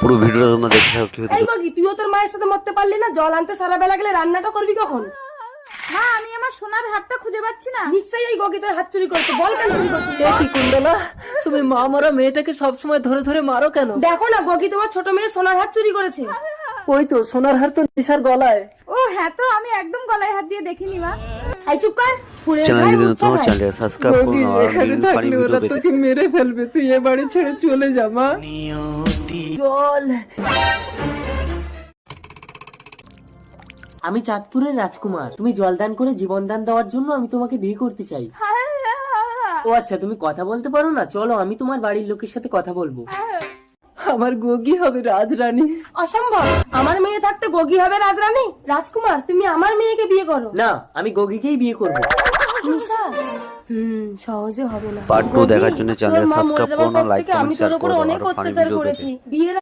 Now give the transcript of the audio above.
পুরো ভিডিওটা তোমরা দেখে থাকো কি হতে এই গগি তুইও তোর মায়ের সাথে মরতে পারলি না? জল আনতে সারা বেলা গেলে রান্নাটা করবি কখন? মা আমি আমার সোনার হাতটা খুঁজে পাচ্ছি না। নিশ্চয়ই এই গগি তোর হাত চুরি করছে। বল কেন চুরি করছিস এ কি কুন্দলা তুমি মা মারা মেয়েটাকে সবসময় ধরে ধরে মারো কেন? দেখো না গগি তোমার ছোট মেয়ে সোনার হাত চুরি করেছে। ওই তো সোনার হার তো নিশার গলায়। ও হ্যাঁ তো আমি একদম গলায় হাত দিয়ে দেখিনি মা। এই চুপ কর। চ্যানেল যদি মুছা চ্যানেলটা সাবস্ক্রাইব করুন আর ফানি ভিডিও পেতে তোকে মেরে ফেলবে তুই এ বাড়ি ছেড়ে চলে যা মা। আমি চাঁদপুরের রাজকুমার। তুমি জলদান করে জীবনদান দেওয়ার জন্য আমি তোমাকে বিয়ে করতে চাই। ও আচ্ছা তুমি কথা বলতে পারো না? চলো আমি তোমার বাড়ির লোকের সাথে কথা বলব। আমার গগি হবে রাজরানী। অসম্ভব! আমার মেয়ে থাকতে গগি হবে রাজরানী? রাজকুমার তুমি আমার মেয়েকে বিয়ে করো। না আমি গগিকেই বিয়ে করব। নিশা হুম সহজে হবে না। পার্ট টু দেখার জন্য চ্যানেল সাবস্ক্রাইব করুন লাইক কমেন্ট শেয়ার করুন না, পর like, আমি comment, share তোর উপর করো, অনেক অত্যাচার video পেতে। করেছি বিয়ের